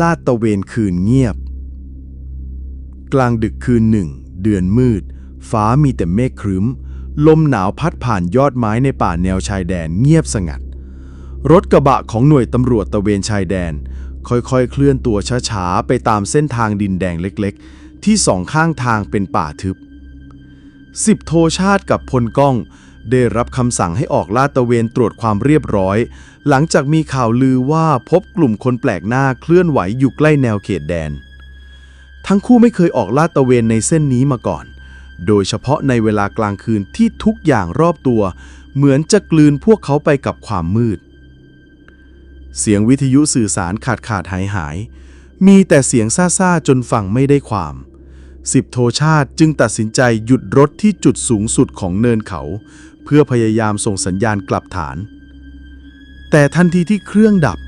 ลาดตะเวนคืนเงียบ กลางดึกคืนหนึ่ง เดือนมืด ฟ้ามีแต่เมฆครึ้ม ลมหนาวพัดผ่านยอดไม้ในป่าแนวชายแดนเงียบสงัด รถกระบะของหน่วยตำรวจตะเวนชายแดน ค่อยๆ เคลื่อนตัวช้าๆ ไปตามเส้นทางดินแดงเล็กๆ ที่สองข้างทางเป็นป่าทึบสิบโทชาติกับพลก้อง ได้รับคำสั่งให้ออกลาดตระเวนตรวจความเรียบร้อย หลังจากมีข่าวลือว่าพบกลุ่มคนแปลกหน้าเคลื่อนไหวอยู่ใกล้แนวเขตแดน ทั้งคู่ไม่เคยออกลาดตระเวนในเส้นนี้มาก่อน โดยเฉพาะในเวลากลางคืนที่ทุกอย่างรอบตัว เหมือนจะกลืนพวกเขาไปกับความมืด เสียงวิทยุสื่อสารขาดขาดหายหาย มีแต่เสียงซ่าๆจนฟังไม่ได้ความ สิบโทชาติจึงตัดสินใจหยุดรถที่จุดสูงสุดของเนินเขา เพื่อพยายามส่งสัญญาณกลับฐาน แต่ทันทีที่เครื่องดับ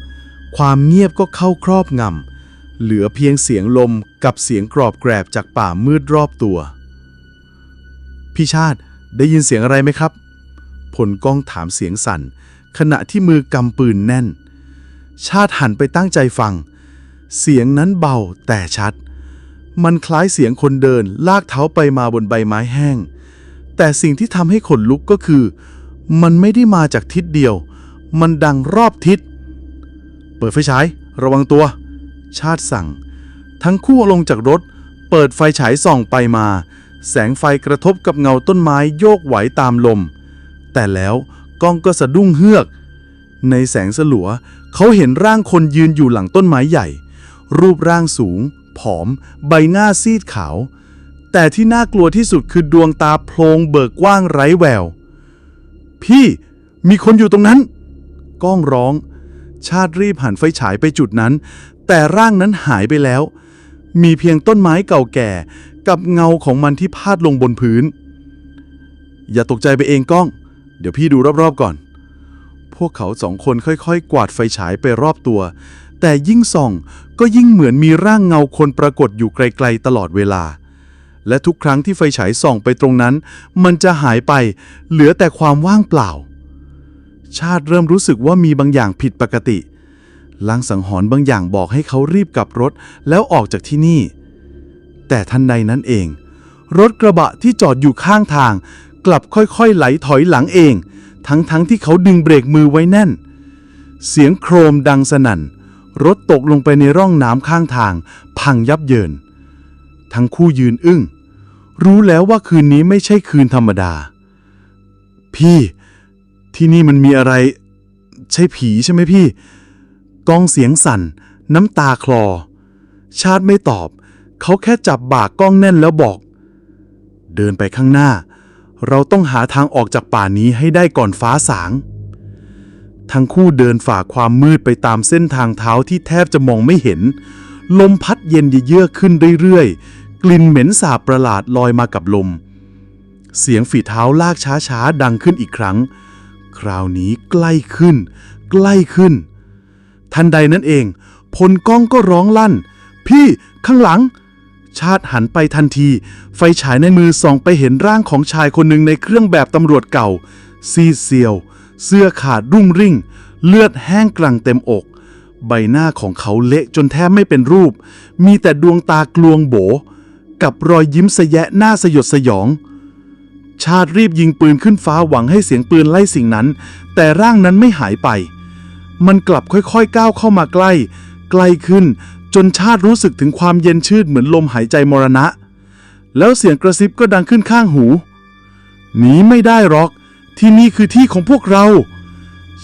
ความเงียบก็เข้าครอบงำ เหลือเพียงเสียงลมกับเสียงกรอบแกรบจากป่ามืดรอบตัว พี่ชาติได้ยินเสียงอะไรไหมครับ ผลกล้องถามเสียงสั่น ขณะที่มือกำปืนแน่น ชาติหันไปตั้งใจฟัง เสียงนั้นเบาแต่ชัด มันคล้ายเสียงคนเดิน ลากเท้าไปมาบนใบไม้แห้ง แต่สิ่งที่ทำให้ขนลุกก็คือ มันไม่ได้มาจากทิศเดียว มันดังรอบทิศ เปิดไฟฉาย ระวังตัว ชาติสั่ง ทั้งคู่ลงจากรถ เปิดไฟฉายส่องไปมา แสงไฟกระทบกับเงาต้นไม้โยกไหวตามลม แต่แล้วกล้องก็สะดุ้งเฮือก ในแสงสลัว เขาเห็นร่างคนยืนอยู่หลังต้นไม้ใหญ่ รูปร่างสูง ผอม ใบหน้าซีดขาว แต่ที่น่ากลัวที่สุดคือดวงตาโพลงเบิกกว้างไร้แวว พี่มีคนอยู่ตรงนั้น ก้องร้อง ชาติรีบหันไฟฉายไปจุดนั้น แต่ร่างนั้นหายไปแล้ว มีเพียงต้นไม้เก่าแก่ กับเงาของมันที่พาดลงบนพื้น อย่าตกใจไปเองก้อง เดี๋ยวพี่ดูรอบๆก่อน พวกเขาสองคนค่อยๆ กวาดไฟฉายไปรอบตัว แต่ยิ่งส่องก็ยิ่งเหมือนมีร่างเงาคนปรากฏอยู่ไกลๆตลอดเวลา และทุกครั้งที่ไฟฉายส่องไปตรงนั้น มันจะหายไป เหลือแต่ความว่างเปล่า ชาติเริ่มรู้สึกว่ามีบางอย่างผิดปกติลางสังหรณ์บางอย่างบอกให้เขารีบกลับรถแล้วออกจากที่นี่ แต่ทันใดนั้นเอง รถกระบะที่จอดอยู่ข้างทาง กลับค่อยๆไหลถอยหลังเอง ทั้งๆทที่เขาดึงเบรกมือไว้แน่น เสียงโครมดังสนั่น รถตกลงไปในร่องน้ำข้างทาง พังยับเยิน ทั้งคู่ยืนอึ้ง รู้แล้วว่าคืนนี้ไม่ใช่คืนธรรมดา พี่ ที่นี่มันมีอะไร ใช่ผีใช่ไหมพี่ กองเสียงสั่น น้ำตาคลอ ชาติไม่ตอบ เขาแค่จับบ่ากก้องแน่นแล้วบอก เดินไปข้างหน้า เราต้องหาทางออกจากป่านี้ให้ได้ก่อนฟ้าสาง ทั้งคู่เดินฝ่าความมืดไปตามเส้นทางเท้าที่แทบจะมองไม่เห็น ลมพัดเย็นเยือกขึ้นเรื่อยๆ กลิ่นเหม็นสาบประหลาดลอยมากับลม เสียงฝีเท้าลากช้าๆ ดังขึ้นอีกครั้ง คราวนี้ใกล้ขึ้น ใกล้ขึ้น ทันใดนั้นเอง พลก้องก็ร้องลั่น พี่ข้างหลัง ชาติหันไปทันที ไฟฉายในมือส่องไปเห็นร่างของชายคนหนึ่งในเครื่องแบบตำรวจเก่า ซีเซียว เสื้อขาดรุ่งริ่ง เลือดแห้งกลังเต็มอก ใบหน้าของเขาเละจนแทบไม่เป็นรูป มีแต่ดวงตากลวงโบ กับรอยยิ้มสแยะหน้าสยดสยอง ชาติรีบยิงปืนขึ้นฟ้าหวังให้เสียงปืนไล่สิ่งนั้น แต่ร่างนั้นไม่หายไป มันกลับค่อยๆก้าวเข้ามาใกล้ ใกล้ขึ้นจนชาติรู้สึกถึงความเย็นชืดเหมือนลมหายใจมรณะ แล้วเสียงกระซิบก็ดังขึ้นข้างหู หนีไม่ได้หรอก ที่นี่คือที่ของพวกเรา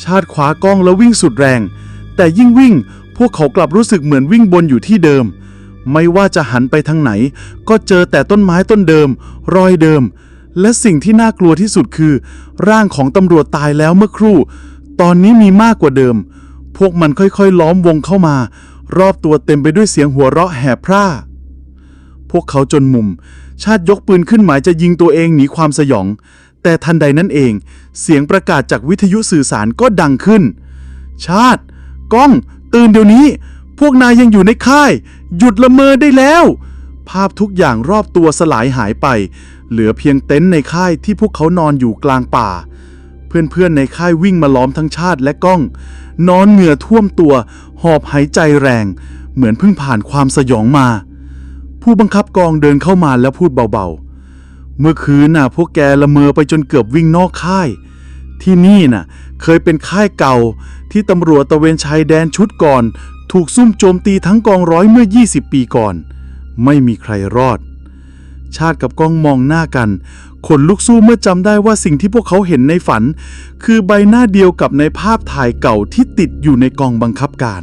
ชาติขวากล้องแล้ววิ่งสุดแรง แต่ยิ่งวิ่งพวกเขากลับรู้สึกเหมือนวิ่งบนอยู่ที่เดิม ไม่ว่าจะหันไปทางไหน ก็เจอแต่ต้นไม้ต้นเดิม รอยเดิม และสิ่งที่น่ากลัวที่สุดคือ ร่างของตำรวจตายแล้วเมื่อครู่ ตอนนี้มีมากกว่าเดิม พวกมันค่อยๆ ล้อมวงเข้ามา รอบตัวเต็มไปด้วยเสียงหัวเราะแห่พร่า พวกเขาจนมุม ชาติยกปืนขึ้นหมายจะยิงตัวเองหนีความสยอง แต่ทันใดนั้นเอง เสียงประกาศจากวิทยุสื่อสารก็ดังขึ้น ชาติ ก้อง ตื่นเดี๋ยวนี้ พวกนายยังอยู่ในค่าย หยุดละเมอได้แล้ว ภาพทุกอย่างรอบตัวสลายหายไป เหลือเพียงเต็นท์ในค่ายที่พวกเขานอนอยู่กลางป่า เพื่อนๆในค่ายวิ่งมาล้อมทั้งชาติและก้อง นอนเหงื่อท่วมตัว หอบหายใจแรง เหมือนเพิ่งผ่านความสยองมา ผู้บังคับกองเดินเข้ามาแล้วพูดเบาๆ เมื่อคืนน่ะพวกแกละเมอไปจนเกือบวิ่งนอกค่าย ที่นี่น่ะ เคยเป็นค่ายเก่าที่ตำรวจตะเวนชายแดนชุดก่อน ถูกซุ่มโจมตีทั้งกองร้อยเมื่อ 20 ปีก่อน ไม่มีใครรอด ชาติกับก้องมองหน้ากันขนลุกสู้เมื่อจำได้ว่าสิ่งที่พวกเขาเห็นในฝัน คือใบหน้าเดียวกับในภาพถ่ายเก่าที่ติดอยู่ในกองบังคับการ